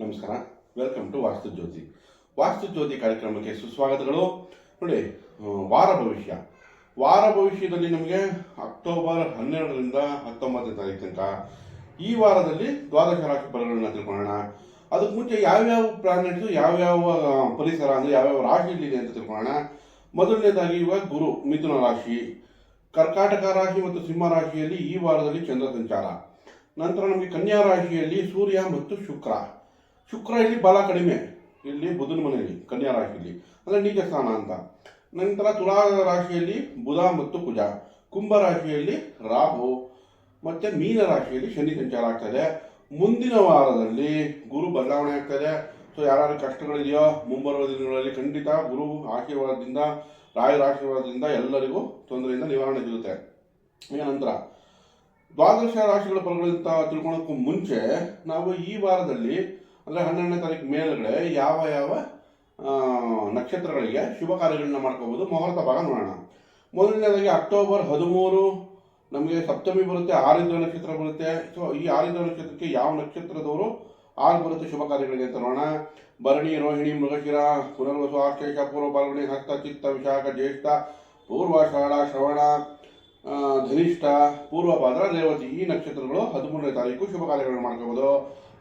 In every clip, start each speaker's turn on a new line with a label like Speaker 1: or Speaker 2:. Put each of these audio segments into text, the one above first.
Speaker 1: ನಮಸ್ಕಾರ. Welcome to ವಾಸ್ತು ಜ್ಯೋತಿ. ವಾಸ್ತು ಜ್ಯೋತಿ ಕಾರ್ಯಕ್ರಮಕ್ಕೆ ಸುಸ್ವಾಗತಗಳು. ನೋಡಿ ವಾರ ಭವಿಷ್ಯ. ವಾರ ಭವಿಷ್ಯದಲ್ಲಿ ನಮಗೆ ಅಕ್ಟೋಬರ್ ಹನ್ನೆರಡರಿಂದ ಹತ್ತೊಂಬತ್ತನೇ ತಾರೀಕು ತನಕ ಈ ವಾರದಲ್ಲಿ ದ್ವಾದಶ ರಾಶಿ ಫಲಗಳನ್ನ ತಿಳ್ಕೊಳ್ಳೋಣ. ಅದಕ್ಕೆ ಮುಂಚೆ ಯಾವ್ಯಾವ ಪ್ಲಾನೆಟ್ಸ್ ಯಾವ್ಯಾವ ಪರಿಸರ ಅಂದರೆ ಯಾವ್ಯಾವ ರಾಶಿಯಲ್ಲಿದೆ ಅಂತ ತಿಳ್ಕೊಳ್ಳೋಣ. ಮೊದಲನೇದಾಗಿ ಇವಾಗ ಗುರು, ಮಿಥುನ ರಾಶಿ. ಕರ್ಕಾಟಕ ರಾಶಿ ಮತ್ತು ಸಿಂಹ ರಾಶಿಯಲ್ಲಿ ಈ ವಾರದಲ್ಲಿ ಚಂದ್ರ ಸಂಚಾರ. ನಂತರ ನಮಗೆ ಕನ್ಯಾ ರಾಶಿಯಲ್ಲಿ ಸೂರ್ಯ ಮತ್ತು ಶುಕ್ರ. ಶುಕ್ರ ಇಲ್ಲಿ ಬಲ ಕಡಿಮೆ. ಇಲ್ಲಿ ಬುಧನ ಮನೆಯಲ್ಲಿ, ಕನ್ಯಾ ರಾಶಿಯಲ್ಲಿ. ಅಂದರೆ ನೀಚ ಸ್ಥಾನ ಅಂತ. ನಂತರ ತುಲಾ ರಾಶಿಯಲ್ಲಿ ಬುಧ ಮತ್ತು ಕುಜ. ಕುಂಭ ರಾಶಿಯಲ್ಲಿ ರಾಹು. ಮತ್ತೆ ಮೀನ ರಾಶಿಯಲ್ಲಿ ಶನಿ ಸಂಚಾರ ಆಗ್ತದೆ. ಮುಂದಿನ ವಾರದಲ್ಲಿ ಗುರು ಬದಲಾವಣೆ ಆಗ್ತದೆ. ಸೊ ಯಾರ್ಯಾರು ಕಷ್ಟಗಳಿದೆಯೋ, ಮುಂಬರುವ ದಿನಗಳಲ್ಲಿ ಖಂಡಿತ ಗುರು ಆಶೀರ್ವಾದದಿಂದ, ರಾಯರ ಆಶೀರ್ವಾದದಿಂದ ಎಲ್ಲರಿಗೂ ತೊಂದರೆಯಿಂದ ನಿವಾರಣೆ ಸಿಗುತ್ತೆ. ಈಗ ನಂತರ, ದ್ವಾದಶ ರಾಶಿಗಳ ಫಲಗಳಂತ ತಿಳ್ಕೊಳ್ಳೋಕ್ಕೂ ಮುಂಚೆ, ನಾವು ಈ ವಾರದಲ್ಲಿ ಅಂದರೆ ಹನ್ನೆರಡನೇ ತಾರೀಕು ಮೇಲ್ಗಡೆ ಯಾವ ಯಾವ ನಕ್ಷತ್ರಗಳಿಗೆ ಶುಭ ಕಾರ್ಯಗಳನ್ನ ಮಾಡ್ಕೋಬೋದು. ಮುಹೂರ್ತ ಭಾಗ ನೋಡೋಣ. ಮೊದಲನೇದಾಗಿ ಅಕ್ಟೋಬರ್ ಹದಿಮೂರು ನಮಗೆ ಸಪ್ತಮಿ ಬರುತ್ತೆ, ಆರಿದ್ರ ನಕ್ಷತ್ರ ಬರುತ್ತೆ. ಸೊ ಈ ಆರಿದ್ರ ನಕ್ಷತ್ರಕ್ಕೆ ಯಾವ ನಕ್ಷತ್ರದವರು ಆರು ಬರುತ್ತೆ ಶುಭ ಕಾರ್ಯಗಳಿಗೆ ಅಂತ ನೋಡೋಣ. ಭರಣಿ, ರೋಹಿಣಿ, ಮೃಗಶಿರ, ಪುನರ್ವಸು ಆಶೇಷ ಪೂರ್ವ ಪಾಲ್ಗುಣಿ ಹಸ್ತ, ಚಿತ್ತ, ವಿಶಾಖ, ಜ್ಯೇಷ್ಠ ಪೂರ್ವಾಷಾಢ ಶ್ರವಣ ಧನಿಷ್ಠ ಪೂರ್ವಭಾದ್ರ ರೇವತಿ ಈ ನಕ್ಷತ್ರಗಳು ಹದಿಮೂರನೇ ತಾರೀಕು ಶುಭ ಕಾರ್ಯಗಳನ್ನು ಮಾಡ್ಕೋಬೋದು.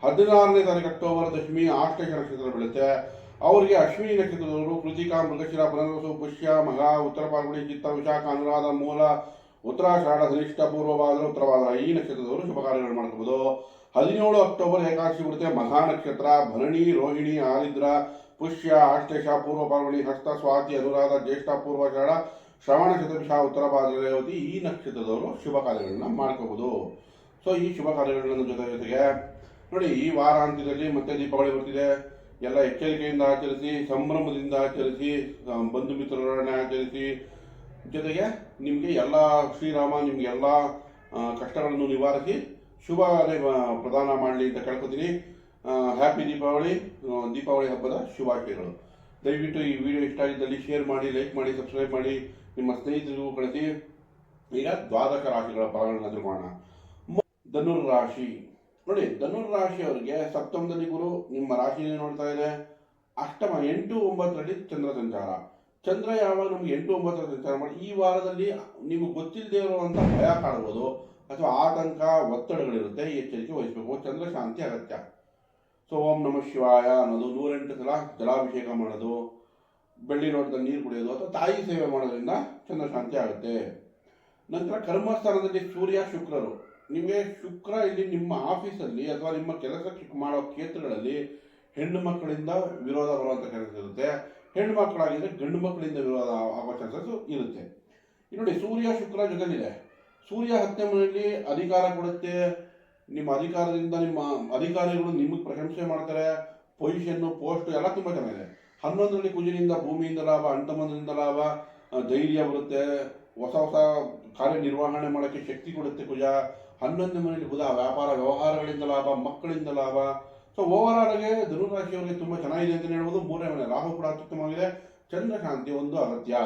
Speaker 1: ಹದಿನಾರನೇ ತಾರೀಕು ಅಕ್ಟೋಬರ್ ದಶಮಿ ಆಷ್ಟಕ ನಕ್ಷತ್ರ ಬೀಳುತ್ತೆ. ಅವರಿಗೆ ಅಶ್ವಿನಿ ನಕ್ಷತ್ರದವರು ಕೃತಿಕಾ, ಮೃಗಶಿರ ಪುನರ್ವಸು ಪುಷ್ಯ, ಮಗ, ಉತ್ತರ ಪಾಲ್ಗುಣಿ ಚಿತ್ತ, ವಿಶಾಖ, ಅನುರಾಧ, ಮೂಲ, ಉತ್ತರಾಷಾಢ ಧನಿಷ್ಠ ಪೂರ್ವವಾದ ಉತ್ತರವಾದ ಈ ನಕ್ಷತ್ರದವರು ಶುಭ ಕಾರ್ಯಗಳನ್ನು ಮಾಡಬಹುದು ಹದಿನೇಳು ಅಕ್ಟೋಬರ್ ಏಕಾದಶಿ ಬರುತ್ತೆ ಮಹಾ ನಕ್ಷತ್ರ, ಭರಣಿ, ರೋಹಿಣಿ ಆರಿದ್ರ ಪುಷ್ಯ ಆಶ್ಲೇಷ ಪೂರ್ವ ಪಾಲ್ಗುಣಿ ಹಸ್ತ, ಸ್ವಾತಿ, ಅನುರಾಧ, ಜ್ಯೇಷ್ಠ, ಪೂರ್ವಾಷಾಢ, ಶ್ರವಣ ಚತುರ್ಷ ಉತ್ತರ ಭಾದ್ರ ರೇವತಿ ಈ ನಕ್ಷತ್ರದವರು ಶುಭ ಕಾರ್ಯಗಳನ್ನು ಮಾಡ್ಕೋಬಹುದು ಸೊ ಈ ಶುಭ ಕಾರ್ಯಗಳನ್ನು ಜೊತೆ ಜೊತೆಗೆ ನೋಡಿ, ಈ ವಾರಾಂತ್ಯದಲ್ಲಿ ಮತ್ತೆ ದೀಪಾವಳಿ ಬರ್ತಿದೆ. ಎಲ್ಲ ಎಚ್ಚರಿಕೆಯಿಂದ ಆಚರಿಸಿ, ಸಂಭ್ರಮದಿಂದ ಆಚರಿಸಿ ಬಂಧು ಮಿತ್ರರನ್ನ ಆಚರಿಸಿ. ಜೊತೆಗೆ ನಿಮಗೆ ಎಲ್ಲ ಶ್ರೀರಾಮ, ನಿಮಗೆ ಎಲ್ಲ ಕಷ್ಟಗಳನ್ನು ನಿವಾರಿಸಿ ಶುಭ ಪ್ರದಾನ ಮಾಡಲಿ ಅಂತ ಕೇಳ್ಕೊತೀನಿ. ಹ್ಯಾಪಿ ದೀಪಾವಳಿ ದೀಪಾವಳಿ ಹಬ್ಬದ ಶುಭಾಶಯಗಳು. ದಯವಿಟ್ಟು ಈ ವಿಡಿಯೋ ಇಷ್ಟ ಆಗಿದ್ದಲ್ಲಿ ಶೇರ್ ಮಾಡಿ ಲೈಕ್ ಮಾಡಿ ಸಬ್ಸ್ಕ್ರೈಬ್ ಮಾಡಿ. ನಿಮ್ಮ ಸ್ನೇಹಿತರಿಗೂ ಕಳಿಸಿ. ಈಗ ದ್ವಾದಶ ರಾಶಿಗಳ ಫಲಗಳನ್ನು ತಿಳ್ಕೊಳ್ಳೋಣ ಮ- ಧನುರ್ ರಾಶಿ. ನೋಡಿ ಧನುರ್ ರಾಶಿಯವರಿಗೆ ಸಪ್ತಮದಲ್ಲಿ ಗುರು, ನಿಮ್ಮ ರಾಶಿನೇ ನೋಡ್ತಾ ಇದೆ. ಅಷ್ಟಮ, ಎಂಟು, ಒಂಬತ್ತರಲ್ಲಿ ಚಂದ್ರ ಸಂಚಾರ. ಚಂದ್ರ ಯಾವಾಗ ನಮ್ಗೆ ಎಂಟು, ಒಂಬತ್ತರ ಸಂಚಾರ ಮಾಡಿ, ಈ ವಾರದಲ್ಲಿ ನಿಮಗೆ ಗೊತ್ತಿಲ್ಲದೆ ಇರುವಂಥ ಭಯ ಕಾಣ್ಬೋದು. ಅಥವಾ ಆತಂಕ, ಒತ್ತಡಗಳಿರುತ್ತೆ ಎಚ್ಚರಿಕೆ ವಹಿಸಬೇಕು. ಚಂದ್ರ ಶಾಂತಿ ಅಗತ್ಯ. ಸೊ, ಓಂ ನಮಃ ಶಿವಾಯ ಅನ್ನೋದು ನೂರೆಂಟು ಸಲ ಜಲಾಭಿಷೇಕ ಮಾಡೋದು, ಬೆಳ್ಳಿ ನೋಟದಲ್ಲಿ ನೀರು ಕುಡಿಯೋದು, ಅಥವಾ ತಾಯಿ ಸೇವೆ ಮಾಡೋದ್ರಿಂದ ಚಂದ್ರ ಶಾಂತಿ ಆಗುತ್ತೆ. ನಂತರ ಕರ್ಮಸ್ಥಾನದಲ್ಲಿ ಸೂರ್ಯ, ಶುಕ್ರರು. ನಿಮಗೆ ಶುಕ್ರ ಇಲ್ಲಿ ನಿಮ್ಮ ಆಫೀಸಲ್ಲಿ ಅಥವಾ ನಿಮ್ಮ ಕೆಲಸ ಮಾಡೋ ಕ್ಷೇತ್ರಗಳಲ್ಲಿ ಹೆಣ್ಣು ಮಕ್ಕಳಿಂದ ವಿರೋಧ ಬರುವಂಥ ಕೆಲಸ ಇರುತ್ತೆ. ಹೆಣ್ಣು ಮಕ್ಕಳಾಗಿದ್ರೆ ಗಂಡು ಮಕ್ಕಳಿಂದ ವಿರೋಧ ಆಗೋ ಚಾನ್ಸಸ್ ಇರುತ್ತೆ. ನೋಡಿ ಸೂರ್ಯ, ಶುಕ್ರ ಜೊತೆಲಿದೆ. ಸೂರ್ಯ ಹತ್ತನೇ ಮನೆಯಲ್ಲಿ ಅಧಿಕಾರ ಕೊಡುತ್ತೆ. ನಿಮ್ಮ ಅಧಿಕಾರದಿಂದ ನಿಮ್ಮ ಅಧಿಕಾರಿಗಳು ನಿಮಗೆ ಪ್ರಶಂಸೆ ಮಾಡ್ತಾರೆ. ಪೊಸಿಷನ್ನು ಪೋಸ್ಟ್ ಎಲ್ಲ ತುಂಬ ಚೆನ್ನಾಗಿದೆ. ಹನ್ನೊಂದರಲ್ಲಿ ಕುಜಿನಿಂದ ಭೂಮಿಯಿಂದ ಲಾಭ ಅಂಟಮನದಿಂದ ಲಾಭ ಧೈರ್ಯ ಬರುತ್ತೆ. ಹೊಸ ಹೊಸ ಕಾರ್ಯನಿರ್ವಹಣೆ ಮಾಡೋಕ್ಕೆ ಶಕ್ತಿ ಕೊಡುತ್ತೆ ಕುಜ. ಹನ್ನೊಂದನೇ ಮನೆಯಲ್ಲಿ ಬುಧ, ವ್ಯಾಪಾರ ವ್ಯವಹಾರಗಳಿಂದ ಲಾಭ, ಮಕ್ಕಳಿಂದ ಲಾಭ. ಸೊ ಓವರ್ ಆಗಿ ಧನುರಾಶಿಯವರಿಗೆ ತುಂಬ ಚೆನ್ನಾಗಿದೆ ಅಂತ ಹೇಳ್ಬೋದು. ಮೂರನೇ ಮನೆ ರಾಹು ಕೂಡ ಅತ್ಯುತ್ತಮವಾಗಿದೆ. ಚಂದ್ರ ಶಾಂತಿ ಒಂದು ಅಗತ್ಯ.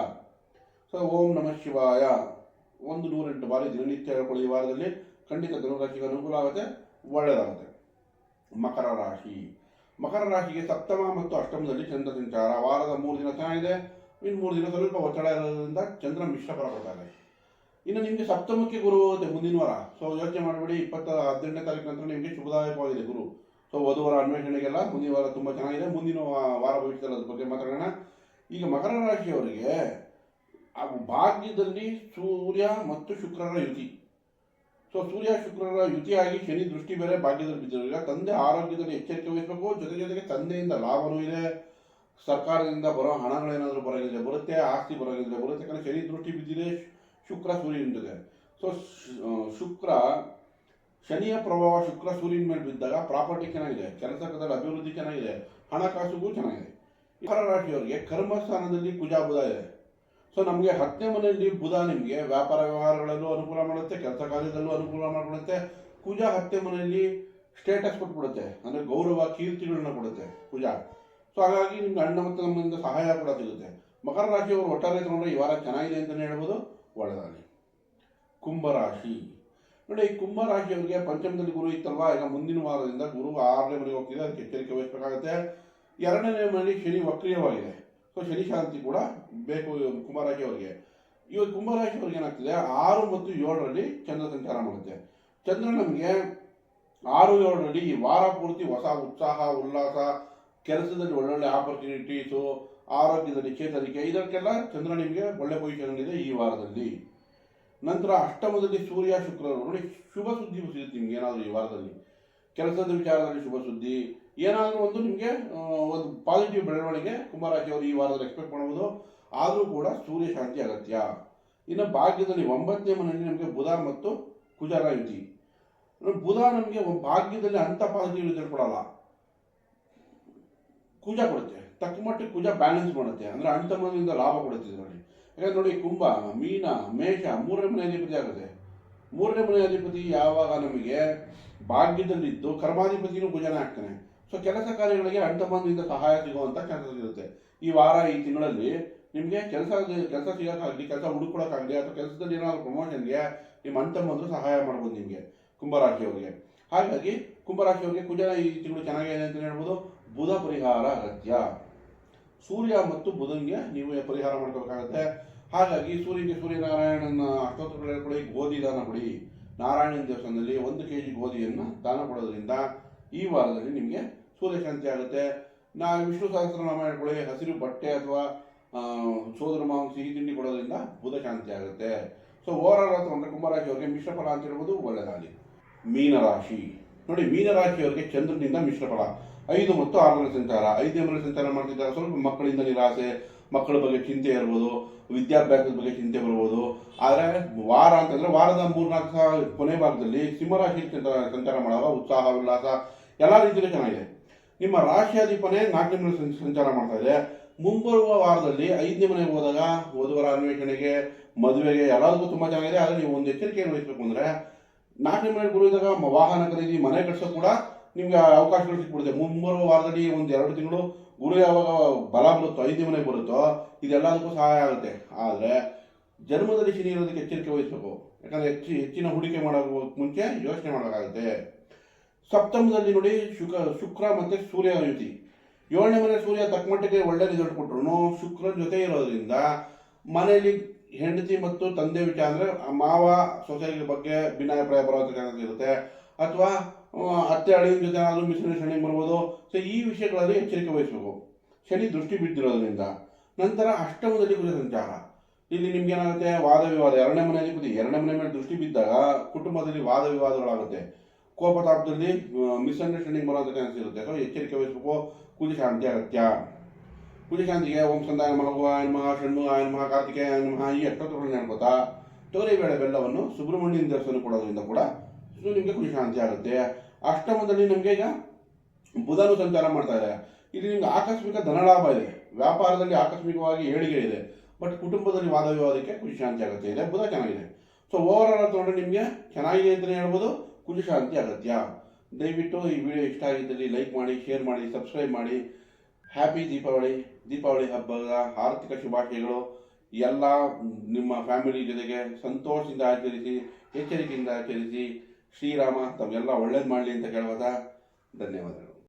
Speaker 1: ಸೊ ಓಂ ನಮಃ ಶಿವಾಯ. ಒಂದು ನೂರೆಂಟು ಬಾರಿ ದಿನನಿತ್ಯ ಹೇಳ್ಕೊಳ್ಳಿ ಈ ವಾರದಲ್ಲಿ. ಖಂಡಿತ ಧನುರಾಶಿಗೆ ಅನುಕೂಲ ಆಗುತ್ತೆ, ಒಳ್ಳೆಯದಾಗುತ್ತೆ. ಮಕರ ರಾಶಿ. ಮಕರ ರಾಶಿಗೆ ಸಪ್ತಮ ಮತ್ತು ಅಷ್ಟಮದಲ್ಲಿ ಚಂದ್ರ ಸಂಚಾರ. ವಾರದ ಮೂರು ದಿನ ಚೆನ್ನಾಗಿದೆ. ಇನ್ನು ಮೂರು ದಿನ ಸ್ವಲ್ಪ ಒತ್ತಡ ಇರೋದ್ರಿಂದ ಚಂದ್ರ ಮಿಶ್ರ ಫಲ ಕೊಡ್ತಾರೆ ಇನ್ನು ನಿಮಗೆ ಸಪ್ತಮಕ್ಕೆ ಗುರು ಹೋಗುತ್ತೆ ಮುಂದಿನ ವಾರ. ಸೊ ಯೋಚನೆ ಮಾಡಬೇಡಿ. ಇಪ್ಪತ್ತ ಹದಿನೆಂಟನೇ ತಾರೀಕು ನಂತರ ನಿಮಗೆ ಶುಭದಾಯಕವಾಗಿದೆ ಗುರು. ಸೊ ವಧುವರ ಅನ್ವೇಷಣೆಗೆಲ್ಲ ಮುಂದಿನ ವಾರ ತುಂಬ ಚೆನ್ನಾಗಿದೆ. ಮುಂದಿನ ವಾರ ಭವಿಷ್ಯದಲ್ಲಿ ಅದ್ರ ಬಗ್ಗೆ ಮಾತಾಡೋಣ. ಈಗ ಮಕರ ರಾಶಿಯವರಿಗೆ ಭಾಗ್ಯದಲ್ಲಿ ಸೂರ್ಯ ಮತ್ತು ಶುಕ್ರರ ಯುತಿ. ಸೊ ಸೂರ್ಯ, ಶುಕ್ರರ ಯುತಿಯಾಗಿ ಶನಿ ದೃಷ್ಟಿ ಬೇರೆ ಭಾಗ್ಯದಲ್ಲಿ ಬಿದ್ದಿರೋದ್ರಿಂದ ತಂದೆ ಆರೋಗ್ಯದಲ್ಲಿ ಎಚ್ಚರಿಕೆ ವಹಿಸಬೇಕು. ಜೊತೆ ಜೊತೆಗೆ ತಂದೆಯಿಂದ ಲಾಭನೂ ಇದೆ. ಸರ್ಕಾರದಿಂದ ಬರೋ ಹಣಗಳೇನಾದರೂ ಬರೋದಿಲ್ಲ ಬರುತ್ತೆ, ಆಸ್ತಿ ಬರೋದಿಲ್ಲ ಬರುತ್ತೆ. ಯಾಕಂದರೆ ಶನಿ ದೃಷ್ಟಿ ಬಿದ್ದಿದೆ. ಶುಕ್ರ ಸೂರ್ಯನಿಂದಿದೆ ಸೊ ಶುಕ್ರ ಶನಿಯ ಪ್ರಭಾವ ಶುಕ್ರ ಸೂರ್ಯನ ಮೇಲೆ ಬಿದ್ದಾಗ ಪ್ರಾಪರ್ಟಿ ಚೆನ್ನಾಗಿದೆ. ಕೆಲಸ ಕದಲ್ಲಿ ಅಭಿವೃದ್ಧಿ ಚೆನ್ನಾಗಿದೆ. ಹಣಕಾಸುಗೂ ಚೆನ್ನಾಗಿದೆ. ಮಕರ ರಾಶಿಯವರಿಗೆ ಕರ್ಮಸ್ಥಾನದಲ್ಲಿ ಕುಜ ಬುಧ ಇದೆ. ಸೊ ನಮಗೆ ಹತ್ತನೇ ಮನೆಯಲ್ಲಿ ಬುಧ ನಿಮಗೆ ವ್ಯಾಪಾರ ವ್ಯವಹಾರಗಳಲ್ಲೂ ಅನುಕೂಲ ಮಾಡುತ್ತೆ, ಕೆಲಸ ಕಾರ್ಯದಲ್ಲೂ ಅನುಕೂಲ ಮಾಡಿಕೊಡುತ್ತೆ. ಕುಜ ಹತ್ತನೇ ಮನೆಯಲ್ಲಿ ಸ್ಟೇಟಸ್ ಕೊಟ್ಬಿಡುತ್ತೆ. ಅಂದರೆ ಗೌರವ, ಕೀರ್ತಿಗಳನ್ನ ಕೊಡುತ್ತೆ ಕುಜ ಸೊ ಹಾಗಾಗಿ ನಿಮ್ಗೆ ಅಣ್ಣ ಮತ್ತು ನಮ್ಮಿಂದ ಸಹಾಯ ಕೂಡ ಸಿಗುತ್ತೆ. ಮಕರ ರಾಶಿಯವರು ಒಟ್ಟಾರೆ ತಗೊಂಡ್ರೆ ಈ ವಾರ ಚೆನ್ನಾಗಿದೆ ಅಂತಲೇ ಹೇಳ್ಬೋದು. ಒಳ್ಳೆಯದಾಗಲಿ ಕುಂಭರಾಶಿ. ನೋಡಿ, ಕುಂಭರಾಶಿಯವರಿಗೆ ಪಂಚಮದಲ್ಲಿ ಗುರು ಇತ್ತಲ್ವಾ? ಈಗ ಮುಂದಿನ ವಾರದಿಂದ ಗುರು ಆರನೇ ಮನೆಗೆ ಹೋಗ್ತಿದೆ. ಅದಕ್ಕೆ ಎಚ್ಚರಿಕೆ ವಹಿಸಬೇಕಾಗುತ್ತೆ. ಎರಡನೇ ಮನೆಯಲ್ಲಿ ಶನಿ ವಕ್ರಿಯವಾಗಿದೆ. ಸೊ ಶನಿ ಶಾಂತಿ ಕೂಡ ಬೇಕು ಕುಂಭರಾಶಿಯವರಿಗೆ. ಇವಾಗ ಕುಂಭರಾಶಿಯವರಿಗೆ ಏನಾಗ್ತಿದೆ? ಆರು ಮತ್ತು ಏಳರಲ್ಲಿ ಚಂದ್ರ ಸಂಚಾರ ಮಾಡುತ್ತೆ. ಚಂದ್ರ ನಮಗೆ ಆರು, ಏಳರಲ್ಲಿ ವಾರ ಪೂರ್ತಿ ಹೊಸ ಉತ್ಸಾಹ, ಉಲ್ಲಾಸ, ಕೆಲಸದಲ್ಲಿ ಒಳ್ಳೊಳ್ಳೆ ಆಪರ್ಚುನಿಟೀಸು ಆರೋಗ್ಯದಲ್ಲಿ ಚೇತರಿಕೆ, ಇದಕ್ಕೆಲ್ಲ ಚಂದ್ರ ನಿಮಗೆ ಒಳ್ಳೆ ಪೊಸಿಷನ್ ಇದೆ ಈ ವಾರದಲ್ಲಿ. ನಂತರ ಅಷ್ಟಮದಲ್ಲಿ ಸೂರ್ಯ ಶುಕ್ರರು ನೋಡಿ, ಶುಭ ಸುದ್ದಿ ಸಿಗುತ್ತೆ ನಿಮ್ಗೆ ಏನಾದರೂ ಈ ವಾರದಲ್ಲಿ. ಕೆಲಸದ ವಿಚಾರದಲ್ಲಿ ಶುಭ ಸುದ್ದಿ, ಏನಾದರೂ ಒಂದು ನಿಮಗೆ ಒಂದು ಪಾಸಿಟಿವ್ ಬೆಳವಣಿಗೆ ಕುಂಭರಾಶಿಯವರು ಈ ವಾರದಲ್ಲಿ ಎಕ್ಸ್ಪೆಕ್ಟ್ ಮಾಡಬಹುದು ಆದರೂ ಕೂಡ ಸೂರ್ಯ ಶಾಂತಿ ಅಗತ್ಯ. ಇನ್ನು ಭಾಗ್ಯದಲ್ಲಿ ಒಂಬತ್ತನೇ ಮನೆಯಲ್ಲಿ ನಮಗೆ ಬುಧ ಮತ್ತು ಕುಜರ ಯುತಿ ಬುಧ ನಮಗೆ ಭಾಗ್ಯದಲ್ಲಿ ಅಂತ ಪಾಸಿಟಿವ್ ರಿಸಲ್ಟ್ ಕೊಡಲ್ಲ. ಕುಜ ಕೊಡುತ್ತೆ. ತಕ್ಕ ಮಟ್ಟಿಗೆ ಕುಜ ಬ್ಯಾಲೆನ್ಸ್ ಮಾಡುತ್ತೆ. ಅಂದ್ರೆ ಅಂತಮದಿಂದ ಲಾಭ ಕೊಡುತ್ತೆ ಇದರಲ್ಲಿ ಯಾಕಂದ್ರೆ ನೋಡಿ ಕುಂಭ, ಮೀನ, ಮೇಷ ಮೂರನೇ ಮನೆ ಅಧಿಪತಿ ಆಗುತ್ತೆ. ಮೂರನೇ ಮನೆ ಅಧಿಪತಿ ಯಾವಾಗ ನಮಗೆ ಭಾಗ್ಯದಲ್ಲಿದ್ದು ಕರ್ಮಾಧಿಪತಿನೂ ಕುಜನ ಆಗ್ತಾನೆ. ಸೊ ಕೆಲಸ ಕಾರ್ಯಗಳಿಗೆ ಅಂತಮದಿಂದ ಸಹಾಯ ಸಿಗುವಂತ ಕೆಲಸ ಇರುತ್ತೆ ಈ ವಾರ, ಈ ತಿಂಗಳಲ್ಲಿ ನಿಮಗೆ ಕೆಲಸ ಕೆಲಸ ಸಿಗೋಕ್ಕಾಗಲಿ, ಕೆಲಸ ಹುಡುಕೊಳಕ್ಕಾಗಲಿ ಅಥವಾ ಕೆಲಸದಲ್ಲಿ ಏನಾದ್ರು ಪ್ರಮೋಷನ್ಗೆ ನಿಮ್ಮ ಅಂತಮ್ಮಂದ್ರು ಸಹಾಯ ಮಾಡ್ಬೋದು ನಿಮಗೆ ಕುಂಭರಾಶಿಯವರಿಗೆ. ಹಾಗಾಗಿ ಕುಂಭರಾಶಿಯವರಿಗೆ ಕುಜನ ಈ ತಿಂಗಳು ಚೆನ್ನಾಗಿದೆ ಅಂತ ಹೇಳ್ಬೋದು. ಬುಧ ಪರಿಹಾರ ಅಗತ್ಯ. ಸೂರ್ಯ ಮತ್ತು ಬುಧನ್ಗೆ ನೀವು ಪರಿಹಾರ ಮಾಡ್ಕೋಬೇಕಾಗತ್ತೆ. ಹಾಗಾಗಿ ಸೂರ್ಯನಿಗೆ ಸೂರ್ಯನಾರಾಯಣನ ಅಷ್ಟೋತ್ತರಗಳು ಕೊಡಿ ಗೋಧಿ ದಾನ ಕೊಡಿ. ನಾರಾಯಣನ ದೇವಸ್ಥಾನದಲ್ಲಿ ಒಂದು ಕೆ ಜಿ ಗೋಧಿಯನ್ನು ದಾನ ಕೊಡೋದ್ರಿಂದ ಈ ವಾರದಲ್ಲಿ ನಿಮಗೆ ಸೂರ್ಯಶಾಂತಿ ಆಗುತ್ತೆ. ನಾ ವಿಷ್ಣು ಸಹಸ್ರನಾಮ ಹೇಳ್ಕೊಳ್ಳಿ ಹಸಿರು ಬಟ್ಟೆ ಅಥವಾ ಸೋದರ ಮಾವು ಸಿಹಿ ತಿಂಡಿ ಕೊಡೋದ್ರಿಂದ ಬುಧ ಶಾಂತಿ ಆಗುತ್ತೆ. ಸೊ ಓವರಾಲ್ ಕುಂಭರಾಶಿ ಕುಂಭರಾಶಿಯವರಿಗೆ ಮಿಶ್ರ ಫಲ ಅಂತ ಹೇಳ್ಬೋದು ಒಳ್ಳೆಯದಾಗಲಿ ಮೀನರಾಶಿ. ನೋಡಿ, ಮೀನರಾಶಿಯವರಿಗೆ ಚಂದ್ರನಿಂದ ಮಿಶ್ರ ಫಲ. ಐದು ಮತ್ತು ಆರನೇ ಸಂಚಾರ. ಐದನೇ ಮನೆ ಸಂಚಾರ ಮಾಡ್ತಿದ್ದಾರೆ ಸ್ವಲ್ಪ ಮಕ್ಕಳಿಂದ ನಿರಾಸೆ, ಮಕ್ಕಳ ಬಗ್ಗೆ ಚಿಂತೆ ಇರ್ಬೋದು, ವಿದ್ಯಾಭ್ಯಾಸದ ಬಗ್ಗೆ ಚಿಂತೆ ಬರ್ಬೋದು. ಆದರೆ ವಾರ ಅಂತಂದ್ರೆ ವಾರದ ಮೂರ್ನಾಲ್ಕು ಕೊನೆ ಭಾಗದಲ್ಲಿ ಸಿಂಹರಾಶಿ ಸಂಚಾರ ಮಾಡುವಾಗ ಉತ್ಸಾಹ, ಉಲ್ಲಾಸ ಎಲ್ಲ ರೀತಿಯಲ್ಲೂ ಚೆನ್ನಾಗಿದೆ. ನಿಮ್ಮ ರಾಶಿಯಾಧಿಪನೇ ನಾಲ್ಕನೇ ಮನೆ ಸಂಚಾರ ಮಾಡ್ತಾ ಇದೆ. ಮುಂಬರುವ ವಾರದಲ್ಲಿ ಐದನೇ ಮನೆಗೆ ಹೋದಾಗ ವಧುವರ ಅನ್ವೇಷಣೆಗೆ, ಮದುವೆಗೆ ಎಲ್ಲದಕ್ಕೂ ತುಂಬ ಚೆನ್ನಾಗಿದೆ. ಆದರೆ ನೀವು ಒಂದು ಎಚ್ಚರಿಕೆಯನ್ನು ವಹಿಸಬೇಕು ಅಂದರೆ ನಾಲ್ಕನೇ ಮನೆ ಗುರು ಇದ್ದಾಗ ವಾಹನ ಖರೀದಿ, ಮನೆ ಕಟ್ಟಿಸೋ ಕೂಡ ನಿಮ್ಗೆ ಅವಕಾಶಗಳು ಸಿಕ್ಬಿಡುತ್ತೆ. ಮುಂಬರುವ ವಾರದಲ್ಲಿ ಒಂದು ಎರಡು ತಿಂಗಳು ಗುರು ಯಾವಾಗ ಬಲ ಬರುತ್ತೋ ಐದು ಮನೆಗೆ ಬರುತ್ತೋ, ಇದೆಲ್ಲದಕ್ಕೂ ಸಹಾಯ ಆಗುತ್ತೆ. ಆದರೆ ಜನ್ಮದಲ್ಲಿ ಶನಿ ಇರೋದಕ್ಕೆ ಎಚ್ಚರಿಕೆ ವಹಿಸಬೇಕು. ಯಾಕಂದರೆ ಹೆಚ್ಚು ಹೆಚ್ಚಿನ ಹೂಡಿಕೆ ಮಾಡೋ ಮುಂಚೆ ಯೋಚನೆ ಮಾಡೋಕ್ಕಾಗುತ್ತೆ ಸಪ್ತಮದಲ್ಲಿ ನೋಡಿ ಶುಕ್ರ ಶುಕ್ರ ಮತ್ತು ಸೂರ್ಯ ಯುತಿ. ಏಳನೇ ಮನೆ ಸೂರ್ಯ ತಕ್ಕಮಟ್ಟಿಗೆ ಒಳ್ಳೆ ರಿಸಲ್ಟ್ ಕೊಟ್ಟರು ಶುಕ್ರನ ಜೊತೆ ಇರೋದ್ರಿಂದ ಮನೆಯಲ್ಲಿ ಹೆಂಡತಿ ಮತ್ತು ತಂದೆ ವಿಚಾರ ಅಂದರೆ ಮಾವ ಸೊಸೈಟಿ ಬಗ್ಗೆ ಭಿನ್ನಾಭಿಪ್ರಾಯ ಚಾನ್ಸಸ್ ಇರುತ್ತೆ. ಅಥವಾ ಅತ್ತೆ ಅಳಿಯನ ಜೊತೆ ಏನಾದರೂ ಮಿಸ್ಅಂಡರ್ಸ್ಟ್ಯಾಂಡಿಂಗ್ ಬರ್ಬೋದು ಸೊ ಈ ವಿಷಯಗಳಲ್ಲಿ ಎಚ್ಚರಿಕೆ ವಹಿಸಬೇಕು. ಶನಿ ದೃಷ್ಟಿ ಬಿದ್ದಿರೋದ್ರಿಂದ. ನಂತರ ಅಷ್ಟಮದಲ್ಲಿ ಕುಜ ಸಂಚಾರ. ಇಲ್ಲಿ ನಿಮ್ಗೆ ಏನಾಗುತ್ತೆ ವಾದ ವಿವಾದ. ಎರಡನೇ ಮನೆ ಅಧಿಪತಿ ಎರಡನೇ ಮನೆ ಮೇಲೆ ದೃಷ್ಟಿ ಬಿದ್ದಾಗ ಕುಟುಂಬದಲ್ಲಿ ವಾದ ವಿವಾದಗಳಾಗುತ್ತೆ. ಕೋಪತಾಪದಲ್ಲಿ ಮಿಸ್ಅಂಡರ್ಸ್ಟ್ಯಾಂಡಿಂಗ್ ಬರುವಂತ ಚಾನ್ಸ್ ಇರುತ್ತೆ. ಸೊ ಎಚ್ಚರಿಕೆ ವಹಿಸಬೇಕು. ಕುಜ ಶಾಂತಿ ಅಗತ್ಯ. ಕುಜ ಶಾಂತಿಗೆ ಓಂ ಸಂದಾಯ ಆಯನ್ ಮಹಾ ಆಯನ್ ಮಹಾ ಕಾರ್ತಿಕೇಯ ಮಹಾ ಈ ಅಷ್ಟೋತ್ತರಗಳನ್ನ ಹೇಳ್ಬೋತಾ ತೊಗರಿ ಬೇಳೆ ಬೆಲ್ಲವನ್ನು ಸುಬ್ರಹ್ಮಣ್ಯನ ದರ್ಶನ ಕೊಡೋದ್ರಿಂದ ಕೂಡ ಇದು ನಿಮಗೆ ಖುಷಿ ಶಾಂತಿ ಆಗುತ್ತೆ. ಅಷ್ಟಮದಲ್ಲಿ ನಿಮಗೆ ಈಗ ಬುಧನು ಸಂಚಾರ ಮಾಡ್ತಾ ಇದೆ ಇದು ನಿಮ್ಗೆ ಆಕಸ್ಮಿಕ ಧನಲಾಭ ಇದೆ. ವ್ಯಾಪಾರದಲ್ಲಿ ಆಕಸ್ಮಿಕವಾಗಿ ಏಳಿಗೆ ಇದೆ. ಬಟ್ ಕುಟುಂಬದಲ್ಲಿ ವಾದ ವಿವಾದಕ್ಕೆ ಖುಷಿ ಶಾಂತಿ ಅಗತ್ಯ ಇದೆ, ಬುಧ ಚೆನ್ನಾಗಿದೆ. ಸೊ ಓವರ್ ಆಲ್ ತಗೊಂಡ್ರೆ ನಿಮಗೆ ಚೆನ್ನಾಗಿದೆ ಅಂತಲೇ ಹೇಳ್ಬೋದು. ಖುಷಿ ಶಾಂತಿ ಅಗತ್ಯ. ದಯವಿಟ್ಟು ಈ ವಿಡಿಯೋ ಇಷ್ಟ ಆಗಿದ್ದಲ್ಲಿ ಲೈಕ್ ಮಾಡಿ ಶೇರ್ ಮಾಡಿ ಸಬ್ಸ್ಕ್ರೈಬ್ ಮಾಡಿ. ಹ್ಯಾಪಿ ದೀಪಾವಳಿ ದೀಪಾವಳಿ ಹಬ್ಬದ ಆರ್ಥಿಕ ಶುಭಾಶಯಗಳು. ಎಲ್ಲ ನಿಮ್ಮ ಫ್ಯಾಮಿಲಿ ಜೊತೆಗೆ ಸಂತೋಷದಿಂದ ಆಚರಿಸಿ, ಎಚ್ಚರಿಕೆಯಿಂದ ಆಚರಿಸಿ. ಶ್ರೀರಾಮ ತಮಗೆಲ್ಲ ಒಳ್ಳೇದು ಮಾಡಲಿ ಅಂತ ಕೇಳುವುದಾ ಧನ್ಯವಾದ